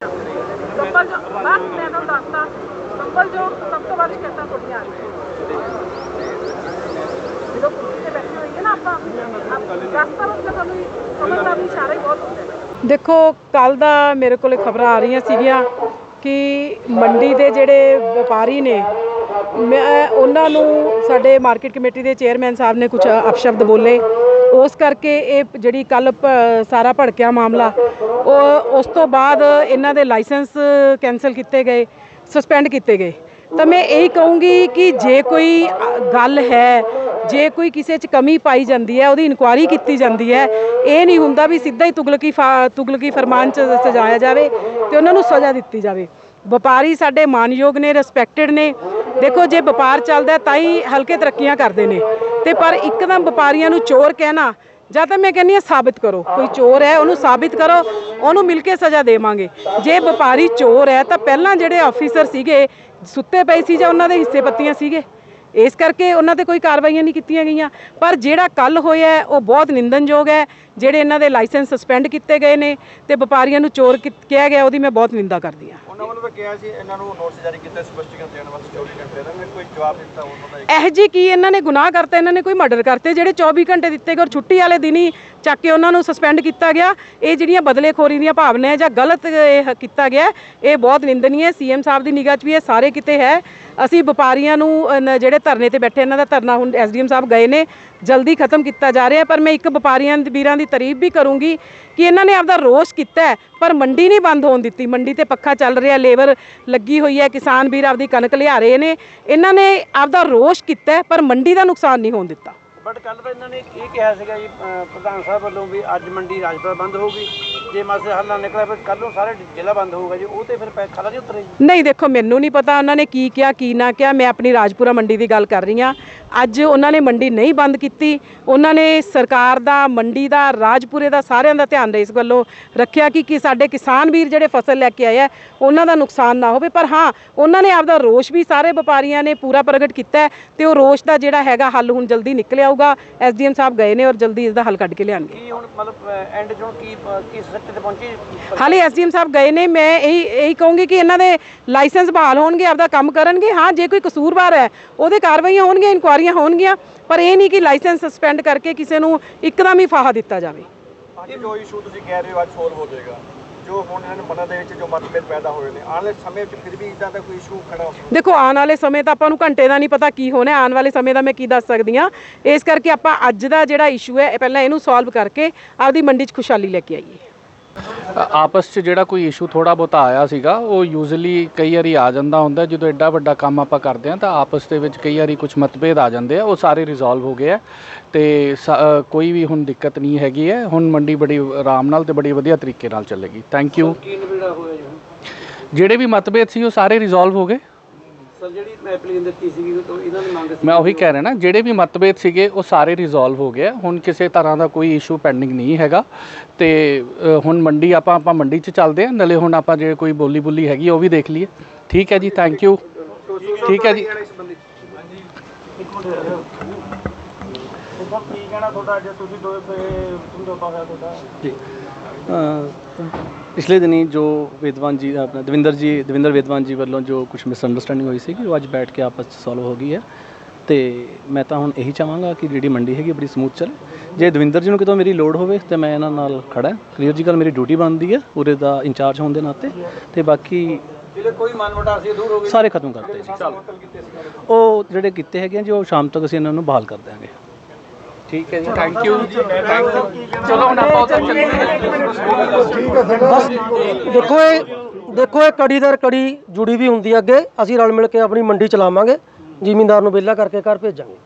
ਕੰਬਲ ਜੋ ਬਾਤ ਮੈਂ ਤੁਹਾਨੂੰ ਦੱਸਦਾ, ਕੰਬਲ ਜੋ ਸਭ ਤੋਂ ਵੱਧ ਸ਼ਿਕਾਇਤਾਂ ਤੁਹਾਡੀਆਂ ਆ ਰਹੀਆਂ। ਜਦੋਂ ਕੁਰਸੀ ਤੇ ਬੈਠੇ ਹੋਈਏ ਨਾ ਆਪਾਂ ਰਸਤਾ ਮਤਲਬ ਤੁਹਾਨੂੰ ਸਮਝਦਾ ਵੀ ਇਸ਼ਾਰਾ ਬਹੁਤ ਹੁੰਦਾ ਦੇਖੋ ਕੱਲ ਦਾ ਮੇਰੇ ਕੋਲੇ ਖਬਰਾਂ ਆ ਰਹੀਆਂ ਸੀਗੀਆਂ ਕਿ ਮੰਡੀ ਦੇ ਜਿਹੜੇ ਵਪਾਰੀ ਨੇ, ਮੈਂ ਉਹਨਾਂ ਨੂੰ ਸਾਡੇ ਮਾਰਕੀਟ ਕਮੇਟੀ ਦੇ ਚੇਅਰਮੈਨ ਸਾਹਿਬ ਨੇ ਕੁਝ ਅਪਸ਼ਬਦ ਬੋਲੇ। ਉਸ ਕਰਕੇ ਇਹ ਜਿਹੜੀ ਕੱਲ ਸਾਰਾ ਭੜਕਿਆ ਮਾਮਲਾ, ਉਹ ਉਸ ਤੋਂ ਬਾਅਦ ਇਹਨਾਂ ਦੇ ਲਾਇਸੈਂਸ ਕੈਨਸਲ ਕੀਤੇ ਗਏ, ਸਸਪੈਂਡ ਕੀਤੇ ਗਏ। ਤਾਂ ਮੈਂ ਇਹੀ ਕਹੂੰਗੀ ਕਿ ਜੇ ਕੋਈ ਗੱਲ ਹੈ, ਜੇ ਕੋਈ ਕਿਸੇ 'ਚ ਕਮੀ ਪਾਈ ਜਾਂਦੀ ਹੈ, ਉਹਦੀ ਇਨਕੁਆਇਰੀ ਕੀਤੀ ਜਾਂਦੀ ਹੈ, ਇਹ ਨਹੀਂ ਹੁੰਦਾ ਵੀ ਸਿੱਧਾ ਹੀ ਤੁਗਲਕੀ ਫਾ- ਤੁਗਲਕੀ ਫਰਮਾਨ 'ਚ ਸਜਾਇਆ ਜਾਵੇ ਤੇ ਉਹਨਾਂ ਨੂੰ ਸਜ਼ਾ ਦਿੱਤੀ ਜਾਵੇ। ਵਪਾਰੀ ਸਾਡੇ ਮਾਨਯੋਗ ਨੇ ਰਿਸਪੈਕਟਡ ਨੇ। ਦੇਖੋ, ਜੇ ਵਪਾਰ ਚੱਲਦਾ ਤਾਂ ਹੀ ਹਲਕੇ ਤਰੱਕੀਆਂ ਕਰਦੇ ਨੇ। ਤੇ ਪਰ ਇੱਕਦਮ ਵਪਾਰੀਆਂ ਨੂੰ ਚੋਰ ਕਹਿਣਾ, ਜਾਂ ਤਾਂ ਮੈਂ ਕਹਿੰਦੀ ਹਾਂ ਸਾਬਿਤ ਕਰੋ। ਕੋਈ ਚੋਰ ਹੈ, ਉਹਨੂੰ ਸਾਬਿਤ ਕਰੋ, ਉਹਨੂੰ ਮਿਲ ਕੇ ਸਜ਼ਾ ਦੇਵਾਂਗੇ। ਜੇ ਵਪਾਰੀ ਚੋਰ ਹੈ, ਤਾਂ ਪਹਿਲਾਂ ਜਿਹੜੇ ਆਫੀਸਰ ਸੀਗੇ, ਸੁੱਤੇ ਪਏ ਸੀ ਜਾਂ ਉਹਨਾਂ ਦੇ ਹਿੱਸੇ ਪੱਤੀਆਂ ਸੀਗੇ। ਇਸ ਕਰਕੇ ਉਹਨਾਂ ਤੇ ਕੋਈ ਕਾਰਵਾਈਆਂ ਨਹੀਂ ਕੀਤੀਆਂ ਗਈਆਂ। ਪਰ ਜਿਹੜਾ ਕੱਲ ਹੋਇਆ ਉਹ ਬਹੁਤ ਨਿੰਦਨਯੋਗ ਹੈ। ਜਿਹੜੇ ਇਹਨਾਂ ਦੇ ਲਾਇਸੈਂਸ ਸਸਪੈਂਡ ਕੀਤੇ ਗਏ ਨੇ, ਤੇ ਵਪਾਰੀਆਂ ਨੂੰ ਚੋਰ ਕੀ- ਕਿਹਾ ਗਿਆ, ਉਹਦੀ ਮੈਂ ਬਹੁਤ ਨਿੰਦਾ ਕਰਦੀ ਹਾਂ। ਉਹਨਾਂ ਵੱਲੋਂ ਤਾਂ ਕਿਹਾ ਸੀ ਇਹਨਾਂ ਨੂੰ ਨੋਟਿਸ ਜਾਰੀ ਕੀਤਾ ਸਪਸ਼ਟੀਕਰਨ ਦੇਣ ਵਾਸਤੇ 24 ਘੰਟੇ ਦਾ ਕੋਈ ਜਵਾਬ ਦਿੱਤਾ ਉਹਨਾਂ ਦਾ ਇਹ ਜੀ ਕੀ ਇਹਨਾਂ ਨੇ ਗੁਨਾਹ ਕਰਤਾ ਇਹਨਾਂ ਨੇ ਕੋਈ ਮਰਡਰ ਕਰਤੇ ਜਿਹੜੇ 24 ਘੰਟੇ ਦਿੱਤੇ ਗਏ ਔਰ ਛੁੱਟੀ ਵਾਲੇ ਦਿਨ ਹੀ ਚੱਕ ਕੇ ਉਹਨਾਂ ਨੂੰ ਸਸਪੈਂਡ ਕੀਤਾ ਗਿਆ। ਇਹ ਜਿਹੜੀਆਂ ਬਦਲੇਖੋਰੀ ਦੀਆਂ ਭਾਵਨਾ ਹੈ ਜਾਂ ਗਲਤ ਇਹ ਕੀਤਾ ਗਿਆ ਇਹ ਬਹੁਤ ਨਿੰਦਨੀय ਹੈ ਸੀਐਮ ਸਾਹਿਬ ਦੀ ਨਿਗਾਹ 'ਚ ਵੀ ਇਹ ਸਾਰੇ ਕਿਤੇ ਹੈ। ਅਸੀਂ ਵਪਾਰੀਆਂ ਨੂੰ ਨ- ਜਿਹੜੇ ਧਰਨੇ ਤੇ ਬੈਠੇ ਇਹਨਾਂ ਦਾ ਧਰਨਾ ਹੁਣ ਐਸਡੀਐਮ ਸਾਹਿਬ ਗਏ ਨੇ ਜਲਦੀ ਖਤਮ ਕੀਤਾ ਜਾ ਰਿਹਾ ਪਰ ਮੈਂ ਇੱਕ ਵਪਾਰੀਆਂ ਦੇ ਵੀਰਾਂ ਦੀ ਤਾਰੀਫ ਵੀ ਕਰੂੰਗੀ ਕਿ ਇਹਨਾਂ ਨੇ ਆਪਦਾ ਰੋਸ ਕੀਤਾ ਹੈ, ਪਰ ਮੰਡੀ ਨਹੀਂ ਬੰਦ ਹੋਣ ਦਿੱਤੀ। ਮੰਡੀ ਤੇ ਪੱਖਾ ਚੱਲ ਰਿਹਾ ਲੇਬਰ ਲੱਗੀ ਹੋਈ ਹੈ ਕਿਸਾਨ ਵੀਰ ਆਪਦੀ ਕਣਕ ਲਿਆ ਰਹੇ ਨੇ। ਇਹਨਾਂ ਨੇ ਆਪਦਾ ਰੋਸ ਕੀਤਾ ਪਰ ਮੰਡੀ ਦਾ ਨੁਕਸਾਨ ਨਹੀਂ ਹੋਣ ਦਿੱਤਾ। ਬਟ ਕੱਲ ਤਾਂ ਇਹਨਾਂ ਨੇ ਇਹ ਕਿਹਾ ਸੀਗਾ ਜੀ ਪ੍ਰਧਾਨ ਸਾਹਿਬ ਵੱਲੋਂ ਵੀ ਅੱਜ ਮੰਡੀ ਰਾਜਪੁਰਾ ਬੰਦ ਹੋਊਗੀ। ਜੇ ਮਾਸੇ ਹੱਲ ਨਾ ਨਿਕਲਿਆ ਫਿਰ ਕੱਲ ਨੂੰ ਸਾਰੇ ਜ਼ਿਲ੍ਹਾ ਬੰਦ ਹੋਊਗਾ ਜੀ। ਉਹ ਤੇ ਫਿਰ ਖਲਾ ਨਹੀਂ ਉਤਰੇ ਜੀ ਨਹੀਂ ਦੇਖੋ ਮੈਨੂੰ ਨਹੀਂ ਪਤਾ ਉਹਨਾਂ ਨੇ ਕੀ ਕਿਹਾ ਕੀ ਨਾ ਕਿਹਾ। ਮੈਂ ਆਪਣੀ ਰਾਜਪੁਰਾ ਮੰਡੀ ਦੀ ਗੱਲ ਕਰ ਰਹੀ ਹਾਂ। ਅੱਜ ਉਹਨਾਂ ਨੇ ਮੰਡੀ ਨਹੀਂ ਬੰਦ ਕੀਤੀ। ਉਹਨਾਂ ਨੇ ਸਰਕਾਰ ਦਾ ਮੰਡੀ ਦਾ ਰਾਜਪੁਰੇ ਦਾ ਸਾਰਿਆਂ ਦਾ ਧਿਆਨ ਇਸ ਵੱਲੋਂ ਰੱਖਿਆ ਕਿ ਕਿ ਸਾਡੇ ਕਿਸਾਨ ਵੀਰ ਜਿਹੜੇ ਫਸਲ ਲੈ ਕੇ ਆਏ ਆ ਉਹਨਾਂ ਦਾ ਨੁਕਸਾਨ ਨਾ ਹੋਵੇ। ਪਰ ਹਾਂ ਉਹਨਾਂ ਨੇ ਆਪਦਾ ਰੋਸ਼ ਵੀ ਸਾਰੇ ਵਪਾਰੀਆਂ ਨੇ ਪੂਰਾ ਪ੍ਰਗਟ ਕੀਤਾ ਹੈ ਤੇ ਉਹ ਰੋਸ਼ ਦਾ ਜਿਹੜਾ ਹੈਗਾ ਹੱਲ ਹੁਣ ਜਲਦੀ ਨਿਕਲ ਆਊਗਾ। ਐਸਡੀਐਮ ਸਾਹਿਬ ਗਏ ਨੇ ਔਰ ਜਲਦੀ ਇਸ ਦਾ ਹੱਲ ਕੱਢ ਕੇ ਲਿਆਣਗੇ ਕੀ ਹੁਣ ਮਤਲਬ ਐਂਡ ਚੋਂ ਕੀ ਅਹ ਕੀ ਸੱਚ ਤੇ ਪਹੁੰਚੀ? ਹਾਲੇ ਐਸਡੀਐਮ ਸਾਹਿਬ ਗਏ ਨੇ। ਮੈਂ ਇਹੀ ਇਹੀ ਕਹੂੰਗੀ ਕਿ ਇਹਨਾਂ ਦੇ ਲਾਇਸੈਂਸ ਬਹਾਲ ਹੋਣਗੇ ਆਪਦਾ ਕੰਮ ਕਰਨਗੇ। ਹਾਂ ਜੇ ਕੋਈ ਕਸੂਰਵਾਰ ਹੈ ਉਹਦੇ ਕਾਰਵਾਈਆਂ ਹੋਣਗੀਆਂ ਇਨਕੁਆਰੀਆਂ ਹੋਣਗੀਆਂ ਪਰ ਇਹ ਨਹੀਂ ਕਿ ਲਾਇਸੈਂਸ ਸਸਪੈਂਡ ਕਰਕੇ ਕਿਸੇ ਨੂੰ ਇੱਕਦਮ ਹੀ ਫਾਹਾ ਦਿੱਤਾ ਜਾਵੇ। ਅੱਜ ਜੋ ਇਸ਼ੂ ਤੁਸੀਂ ਕਹਿ ਰਹੇ ਹੋ ਅੱਜ ਸੋਲਵ ਹੋ ਜਾਏਗਾ। ਜੋ ਹੁਣ ਇਹਨਾਂ ਮਨਾਂ ਦੇ ਵਿੱਚ ਜੋ ਮਤਭੇਦ ਪੈਦਾ ਹੋਏ ਨੇ ਆਉਣ ਵਾਲੇ ਸਮੇਂ ਵਿੱਚ ਫਿਰ ਵੀ ਇਦਾਂ ਦਾ ਕੋਈ ਇਸ਼ੂ ਖੜਾ ਹੋ ਸਕਦਾ? ਦੇਖੋ ਆਉਣ ਵਾਲੇ ਸਮੇਂ ਤਾਂ ਆਪਾਂ ਨੂੰ ਘੰਟੇ ਦਾ ਨਹੀਂ ਪਤਾ ਕੀ ਹੋਣਾ ਆਉਣ ਵਾਲੇ ਸਮੇਂ ਦਾ ਮੈਂ ਕੀ ਦੱਸ ਸਕਦੀ ਹਾਂ। ਇਸ ਕਰਕੇ ਆਪਾਂ ਅੱਜ ਦਾ ਜਿਹੜਾ ਇਸ਼ੂ ਹੈ ਇਹ ਪਹਿਲਾਂ ਇਹਨੂੰ ਸੋਲਵ ਕਰਕੇ ਆਪਦੀ ਮੰਡੀ 'ਚ ਖੁਸ਼ਹਾਲੀ ਲੈ ਕੇ ਆਈਏ। ਆਪਸ 'ਚ ਜਿਹੜਾ ਕੋਈ ਇਸ਼ੂ ਥੋੜਾ ਬਹੁਤਾ ਆਇਆ ਸੀਗਾ ਉਹ ਯੂਜ਼ੂਲੀ ਕਈ ਵਾਰੀ ਆ ਜਾਂਦਾ ਹੁੰਦਾ ਜਦੋਂ ਐਡਾ ਵੱਡਾ ਕੰਮ ਆਪਾਂ ਕਰਦੇ ਆ ਤਾਂ ਆਪਸ ਦੇ ਵਿੱਚ ਕਈ ਵਾਰੀ ਕੁਝ ਮਤਭੇਦ ਆ ਜਾਂਦੇ ਆ ਉਹ ਸਾਰੇ ਰਿਜ਼ੋਲਵ ਹੋ ਗਏ ਆ। ਤੇ ਕੋਈ ਵੀ ਹੁਣ ਦਿੱਕਤ ਨਹੀਂ ਹੈਗੀ ਹੈ ਹੁਣ ਮੰਡੀ ਬੜੀ ਆਰਾਮ ਨਾਲ ਤੇ ਬੜੀ ਵਧੀਆ ਤਰੀਕੇ ਨਾਲ ਚੱਲੇਗੀ। ਥੈਂਕ ਯੂ ਜਿਹੜੇ ਵੀ ਮਤਭੇਦ ਸੀ ਉਹ ਸਾਰੇ ਰਿਜ਼ੋਲਵ ਹੋ ਗਏ। ਸਰ ਜਿਹੜੀ ਐਪਲੀਕੇਸ਼ਨ ਦਿੱਤੀ ਸੀਗੀ ਉਹ ਇਹਨਾਂ ਦੀ ਮੰਗ ਮੈਂ ਉਹੀ ਕਹਿ ਰਿਹਾ ਨਾ ਜਿਹੜੇ ਵੀ ਮਤਭੇਦ ਸੀਗੇ ਉਹ ਸਾਰੇ ਰਿਜ਼ੋਲਵ ਹੋ ਗਏ। ਹੁਣ ਕਿਸੇ ਤਰ੍ਹਾਂ ਦਾ ਕੋਈ ਇਸ਼ੂ ਪੈਂਡਿੰਗ ਨਹੀਂ ਹੈਗਾ। ਤੇ ਅ, ਹੁਣ ਮੰਡੀ ਆਪਾਂ ਆਪਾਂ ਮੰਡੀ 'ਚ ਚੱਲਦੇ ਆ ਨਾਲੇ ਹੁਣ ਆਪਾਂ ਜੇ ਕੋਈ ਬੋਲੀ ਬੁੱਲੀ ਹੈਗੀ ਉਹ ਵੀ ਦੇਖ ਲਈਏ। ਠੀਕ ਹੈ ਜੀ ਥੈਂਕ ਯੂ ਠੀਕ ਹੈ ਜੀ। ਕੀ ਕਹਿਣਾ ਤੁਹਾਡਾ? ਅੱਜ ਤੁਸੀਂ ਦੋ ਸਮਝੌਤਾ ਹੋਇਆ ਤੁਹਾਡਾ। ਜੀ। ਅ, ਪਿਛਲੇ ਦਿਨੀ ਜੋ ਵੇਦਵਾਨ ਜੀ ਆਪਣਾ ਦਵਿੰਦਰ ਜੀ ਦਵਿੰਦਰ ਵੇਦਵਾਨ ਜੀ ਵੱਲੋਂ ਜੋ ਕੁਝ ਮਿਸਅੰਡਰਸਟੈਂਡਿੰਗ ਹੋਈ ਸੀ ਉਹ ਅੱਜ ਬੈਠ ਕੇ ਆਪਸ 'ਚ ਸੋਲਵ ਹੋ ਗਈ ਹੈ। ਤੇ ਮੈਂ ਤਾਂ ਹੁਣ ਇਹੀ ਚਾਹਾਂਗਾ ਕਿ ਜਿਹੜੀ ਮੰਡੀ ਹੈਗੀ ਬੜੀ ਸਮੂਥ ਚੱਲੇ। ਜੇ ਦਵਿੰਦਰ ਜੀ ਨੂੰ ਕਿਤੋਂ ਮੇਰੀ ਲੋੜ ਹੋਵੇ ਤੇ ਮੈਂ ਇਹਨਾਂ ਨਾਲ ਖੜਾ ਕਲੀਅਰ ਜੀ ਗੱਲ ਮੇਰੀ ਡਿਊਟੀ ਬਣਦੀ ਹੈ ਉਰੇ ਦਾ ਇੰਚਾਰਜ ਹੋਣ ਦੇ ਨਾਤੇ। ਤੇ ਬਾਕੀ ਜਿਹੜੇ ਕੋਈ ਮਨਮੋਟਾ ਸੀ ਦੂਰ ਹੋ ਗਏ। ਸਾਰੇ ਖਤਮ ਕਰਤੇ ਜੀ। ਉਹ ਜਿਹੜੇ ਕੀਤੇ ਹੈਗੇ ਆ ਜੀ ਉਹ ਸ਼ਾਮ ਤੱਕ ਅਸੀਂ ਇਹਨਾਂ ਨੂੰ ਬਹਾਲ ਕਰ ਦਿਆਂਗੇ। ਠੀਕ ਹੈ ਜੀ ਥੈਂਕ ਯੂ ਚਲੋ ਹੁਣ ਆਪਾਂ ਉੱਧਰ ਚੱਲੀਏ। ਦੇਖੋ ਇਹ ਦੇਖੋ ਇਹ ਕੜੀ ਦਰ ਕੜੀ ਜੁੜੀ ਵੀ ਹੁੰਦੀ ਹੈ ਅੱਗੇ। ਅਸੀਂ ਰਲ ਮਿਲ ਕੇ ਆਪਣੀ ਮੰਡੀ ਚਲਾਵਾਂਗੇ। ਜ਼ਿਮੀਂਦਾਰ ਨੂੰ ਵਿਹਲਾ ਕਰਕੇ ਘਰ ਭੇਜਾਂਗੇ।